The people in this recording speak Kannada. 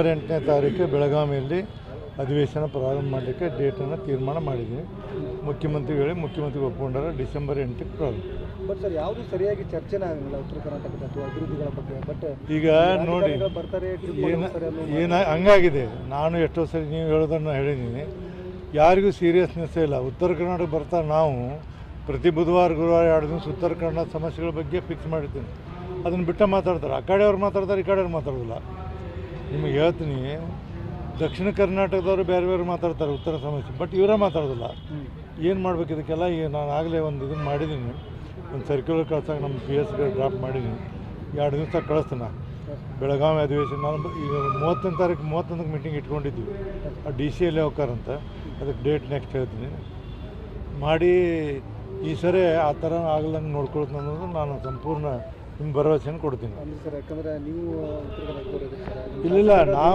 ಎಂಟನೇ ತಾರೀಕು ಬೆಳಗಾವಿಯಲ್ಲಿ ಅಧಿವೇಶನ ಪ್ರಾರಂಭ ಮಾಡಲಿಕ್ಕೆ ಡೇಟನ್ನು ತೀರ್ಮಾನ ಮಾಡಿದ್ದೀನಿ. ಮುಖ್ಯಮಂತ್ರಿಗಳೇ ಮುಖ್ಯಮಂತ್ರಿ ಒಪ್ಪಿಕೊಂಡಾರ ಡಿಸೆಂಬರ್ ಎಂಟಕ್ಕೆ ಪ್ರಾರಂಭ. ಬಟ್ ಸರ್ ಯಾವುದು ಸರಿಯಾಗಿ ಚರ್ಚೆನೇ ಆಗಲಿಲ್ಲ ಉತ್ತರ ಕರ್ನಾಟಕದ ಅಥವಾ ಅಭಿವೃದ್ಧಿಗಳ ಬಗ್ಗೆ ಬಟ್ ಈಗ ನೋಡಿ ಬರ್ತಾರೆ ಏನ ಏನ ಹಂಗಾಗಿದೆ. ನಾನು ಎಷ್ಟೋ ಸರಿ ನೀವು ಹೇಳೋದನ್ನು ಹೇಳಿದ್ದೀನಿ. ಯಾರಿಗೂ ಸೀರಿಯಸ್ನೆಸ್ ಇಲ್ಲ. ಉತ್ತರ ಕರ್ನಾಟಕ ಬರ್ತಾ ನಾವು ಪ್ರತಿ ಬುಧವಾರ ಗುರುವಾರ ಎರಡು ದಿವಸ ಉತ್ತರ ಕನ್ನಡ ಸಮಸ್ಯೆಗಳ ಬಗ್ಗೆ ಫಿಕ್ಸ್ ಮಾಡಿರ್ತೀನಿ. ಅದನ್ನು ಬಿಟ್ಟು ಮಾತಾಡ್ತಾರೆ. ಆ ಕಡೆಯವ್ರು ಮಾತಾಡ್ತಾರೆ ಈ ಕಡೆಯವ್ರು ಮಾತಾಡೋದಿಲ್ಲ. ನಿಮಗೆ ಹೇಳ್ತೀನಿ, ದಕ್ಷಿಣ ಕರ್ನಾಟಕದವರು ಬೇರೆ ಬೇರೆ ಮಾತಾಡ್ತಾರೆ, ಉತ್ತರ ಸಮಸ್ಯೆ ಬಟ್ ಇವರೇ ಮಾತಾಡೋದಿಲ್ಲ. ಏನು ಮಾಡ್ಬೇಕು ಇದಕ್ಕೆಲ್ಲ ಈಗ ನಾನು ಆಗಲೇ ಒಂದು ಇದನ್ನು ಮಾಡಿದ್ದೀನಿ ಒಂದು ಸರ್ಕ್ಯುಲರ್ ಕಳ್ಸಾಗ ನಮ್ಮ ಪಿ ಎಸ್ಗೆ ಡ್ರಾಪ್ ಮಾಡಿದ್ದೀನಿ ಎರಡು ದಿವಸ ಕಳಿಸ್ತೀನಿ ಬೆಳಗಾವಿ ಅಧಿವೇಶನ, ನಾನು ಈಗ ಮೂವತ್ತೊಂದು ತಾರೀಕು ಮೂವತ್ತೊಂದಕ್ಕೆ ಮೀಟಿಂಗ್ ಇಟ್ಕೊಂಡಿದ್ವಿ. ಆ ಡಿ ಸಿ ಎಲ್ಲಿ ಅಂತ ಅದಕ್ಕೆ ಡೇಟ್ ನೆಕ್ಸ್ಟ್ ಹೇಳ್ತೀನಿ. ಮಾಡಿ, ಈ ಸರಿ ಆ ಥರ ಆಗಲಂಗೆ ನೋಡ್ಕೊಳ್ತೀನಿ ಅನ್ನೋದು ನಾನು ಸಂಪೂರ್ಣ ನಿಮ್ಮ ಭರವಸೆಯನ್ನು ಕೊಡ್ತೀನಿ. ಸರ್, ಯಾಕಂದರೆ ನೀವು ಉತ್ತರ ಕರ್ನಾಟಕದವ್ರು ಇದ್ದೀರಿ ಸರ್ ಇಲ್ಲಿಲ್ಲ ನಾವು